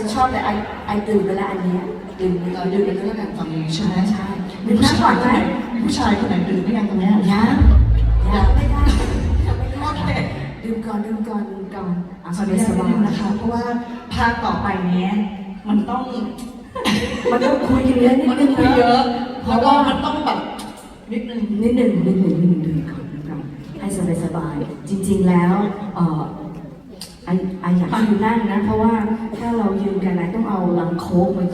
เลือกได้เลยตามใจชอบแต่ไอไอตื่นไปแล้วอันเนี้ยดื่มเราดื่มกันแล้วกันฟังนี้ใช่ใช่ไหมใช่ดื่มน้ำก่อนไหมผู้ชายคนไหนดื่มไม่ยังตรงเนี้ยยังยังไม่ได้ยังไม่ได้ดื่มก่อนดื่มก่อนดื่มก่อนอะขสออนุบายญาตสนิดบานึยงนะคะ เพราะว่าภาคต่อไปเนี้ยมันต้องมันต้องคุยกันเยอะนิดมันนึต้องงคุยเยอะ เพแล้วราะก็ว่ามันต้องแบบนิดนึงนิดหนึ่งนิดหนึ่งนิดหนึ่งดื่มก่อนดื่มก่อนให้สบายสบายจริง ๆแล้วเอ่อไอไออยากให้อยู่นั่งนะ เพราะว่าถ้าเรายืนกันนะต้องเอาลังโค้กมา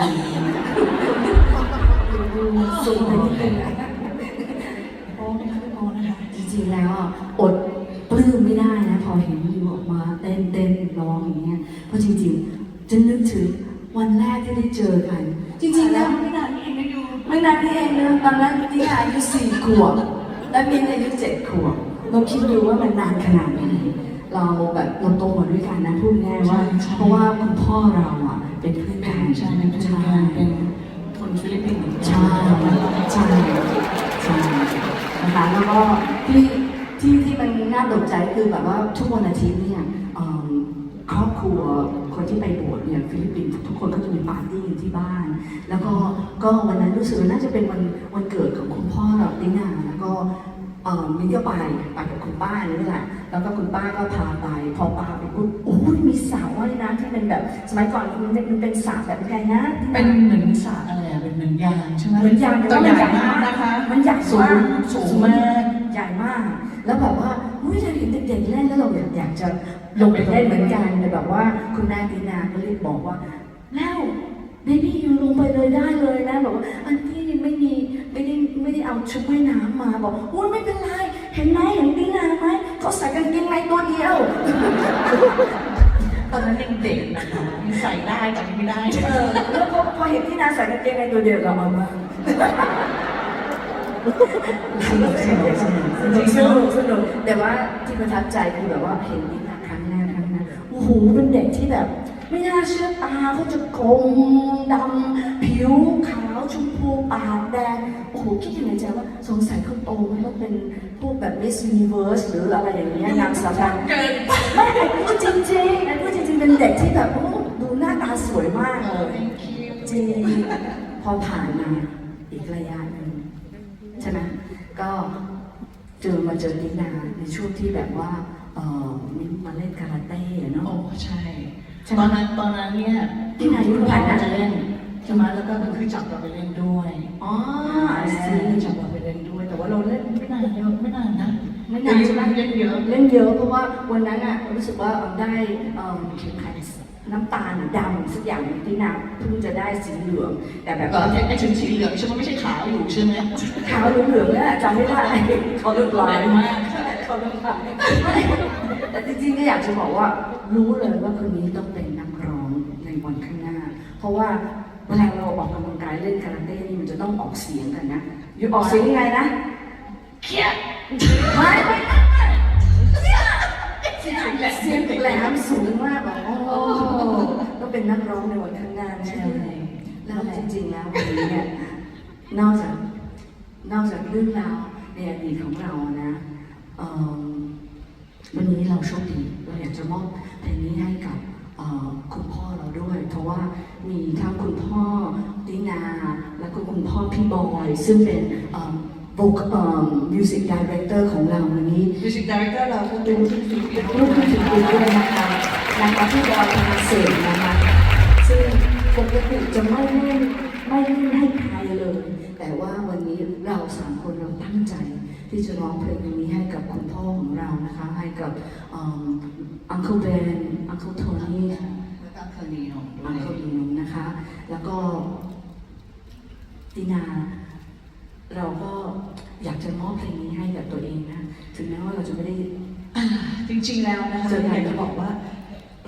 ยืนสูงไปนิดนึงนะโอ้ไม่ค่ะไม่พอนะคะ จริงๆแล้วอะอดปลื้มไม่ได้นะ พอเห็นยูออกมาเต้นเต้นร้องอย่างเงี้ยเพราะจริงๆจะนึกถึงวันแรกที่ได้เจอกัน จริงๆแล้วไม่นานนี่เองนะยูไม่นานนี่เองนะตอนนั้นที่อายุสี่ขวบและมินอายุเจ็ดขวบเราคิดดูว่ามันนานขนาดไหน เราแบบเราโตมาด้วยกันนะพูดง่ายว่าเพราะว่าคุณพ่อเราอะเป็นเพื่อนเป็กันนใช่เป็นผู้จัดการเป็นคนฟิลิปปินส์ใช่ใช่ใช่นะคะแล้วก็ที่ที่ที่มันน่าตกใจคือแบบว่าทุกวันอาทิตย์เนี่ยเอิ่มครอบครัวคนที่ไปโบสถ์เนี่ยฟิลิปปินส์ทุกคนก็จะมีปาร์ตี้กันที่บ้าน แล้วก็ก็วันนั้นรู้สึกว่าน่าจะเป็นวันวัน มินก็ไปไปกับคุณป้านี่แหละแล้วก็คุณป้าก็พาไปพอปาไปปุ๊บโอ้ยมีสระว่ายน้ำที่เป็นแบบสมัยก่อนมันเป็นมันเป็นสระแบบไงนะที่เป็นเหมือนสระอะไรอะเป็นเหมือนยางใช่ไหมเหมือนยางตัวใหญ่มากนะคะ มันใหญ่สูมางกสูงมากใหญ่มาก แล้วแบบว่าอุ้ยเราเห็นเด็กๆเล่นแล้วเราอยากอยากจะลงไปเล่นเหมือนกันแต่แบบว่าคุณแม่ตีนาก็รีบบอกว่าแล้วเบบี้ยูลงไปเลยได้เลยนะบอกว่าอันที่ไม่มีไม่ได้ไม่ได้เอาชุดว่ายน้ำมาบอกอุ้ยไม่เป็นไร เห็นไหมเห็นตีนาไหมเขาใส่กางเกงในตัวเดียว ตอนนั้นยังเด็กนะคะยังใส่ได้แต่ไม่ได้เออแล้วพอพอเห็นที่นาใส่กางเกงในตัวเดียวเราเอามาสนุกสนุกสนุกสนุกสนุกสนุกแต่ว่าที่ประทับใจคือแบบว่าเห็นนี่นะ อ้โหเป็นเด็กที่แบบ ไม่น่าเชื่อตาเขาจะกลมดำผิวขาวชมพูปากแดงโอ้โหคิดอยู่ในใจว่าสงสัยเขาโตมันต้องเป็นพวกแบบ Miss Universe หรืออะไรอย่างเงี้ยนางสาวดังเกินไม่ไอ้พูดจริงๆไอ้พูดจริงๆเป็นเด็กที่แบบโอ้ดูหน้าตาสวยมากเอเลอย thank you จริงพอผ่านมาอีกระยะหนึ่งใช่ไหมก็ เจอมาเจอนินาในช่วงที่แบบว่าเออมินมาเล่นคาราเต้อะโอ้เนาะใช่ ใช่ไหมตอนนั้นตอนนั้นเนี่ยที่ไหนอยู่ไหนนะ จะเล่นใช่ไหมแล้วก็คือจับเราไปเล่นด้วยอ๋อไอไอซีซีจับเราไปเล่นด้วย แต่ว่าเราเล่นไม่นานเยอะไม่นานนะ ไม่นานใช่ไหมเล่นเยอะเล่นเยอะเพราะว่าวันนั้นอะรู้สึกว่าได้เอิ่มเข็มขัดน้ำตาลดำสักอย่างหนึ่งที่นาเพิ่งจะได้สีเหลือง แต่แบบเออไอ้ชุดสีเหลืองใช่ไหมไม่ใช่ขาวอยู่ใช่ไหมขาวเหลืองๆนี่แหละจำไม่ได้เขาเลือกลายมากเขาเลือกลายแต่จริงๆก็อยากจะบอกว่ารู้เลยว่าคนนี้ต้องเป็นนักร้องในวันข้างหน้า เพราะว่าเวลาเราออกกำลังกายเล่นคาราเต้นี่มันจะต้องออกเสียงกันนะอยู่ออกเสียงยังไงนะเครียดไม่ไม่เสียงแหลมสูงมากแบบโอ้ต้องเป็นนักร้องในวันข้างหน้าแน่เลยแล้วจริงๆแล้ววันนี้เนี่ยนอกจากนอกจากเรื่องราวในอดีตของเรานะอืมวันนี้เราโชคดีเราอยากจะมอบเพลงนี้ให้กับอ่อคุณพ่อเราด้วย เพราะว่ามีทั้งคุณพ่อตินาและก็คุณพ่อพี่บอย ซึ่งเป็น มิวสิกดีเรคเตอร์ของเราวันนี้มิวสิกดีเรคเตอร์เราก็เป็นที่ฟิลิปปินส์ลูกคุณถึงคุณด้วยนะคะนะคะพี่บอยธนาเสนนะคะซึ่งปกติจะไม่เล่นไม่เล่นให้ใครเลย แต่ว่าวันนี้เราสามคนเราตั้งใจ ที่จะร้องเพลงนี้ให้กับคุณพ่อของเรานะคะ ให้กับอังเคิลเบนอังเคิลโทนี่แล้วก็เคยมีน้องด้วอังยเคิลดีนนะคะ แล้วก็ตินาเรา ไม่ได้อ่าจริงๆแล้วนะคะเจอกันอยากจะบอกว่า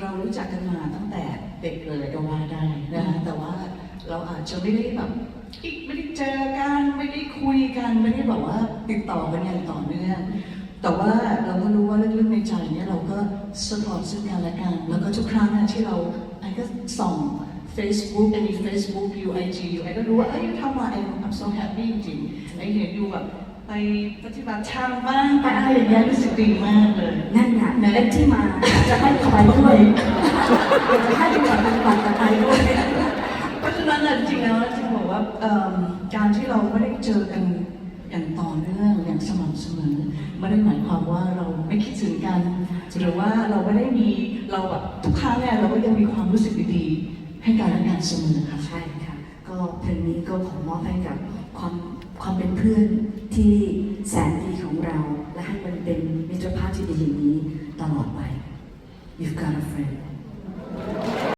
เรารู้จักกันมาตั้งแต่เด็กเลยก็ว่าได้นะคะแต่ว่าเราอาจจะไม่ได้แบบไม่ได้เจอกันไม่ได้คุยกันไม่ได้แบบว่าติดต่อกันอย่างต่อเนื่องแต่ว่าเราก็รู้ว่าลึกๆในใจเนี่ยเราก็สปอร์ตซึ่งกันและกัน แล้วก็ทุกครั้งอะที่เราไอ้ก็ส่อง Facebook ไอ้มี Facebook อยู่ IG อยู่ไอ้ก็รู้ว่าเอ้ยทำมาไอ้ I'm so happy จริงๆไอ้เห็นอยู่แบบ ไปปฏิบัติธรรมบ้างไปอะไรอย่างเงี้ยรู้สึกดีมากเลย นั่นน่ะนั่นที่มาจะให้คอยด้วยจะให้เป็นแบบปฏิบัติต่อไปด้วยเพราะฉะนั้นน่ะจริงๆแล้วจะบอกว่าการที่เราไม่ได้เจอกันอย่างต่อเนื่องอย่างสม่ำเสมอไม่ได้หมายความว่าเราไม่คิดถึงกันหรือว่าเราไม่ได้มีเราแบบทุกครั้งเนี่ยเราก็ยังมีความรู้สึกดีๆให้การและกันเสมอค่ะใช่ค่ะก็เพลงนี้ก็ขอมอบให้กับความ ความเป็นเพื่อนที่แสนดีของเรา และให้มันเป็นมิตรภาพที่ดีอย่างนี้ตลอดไป You've got a friend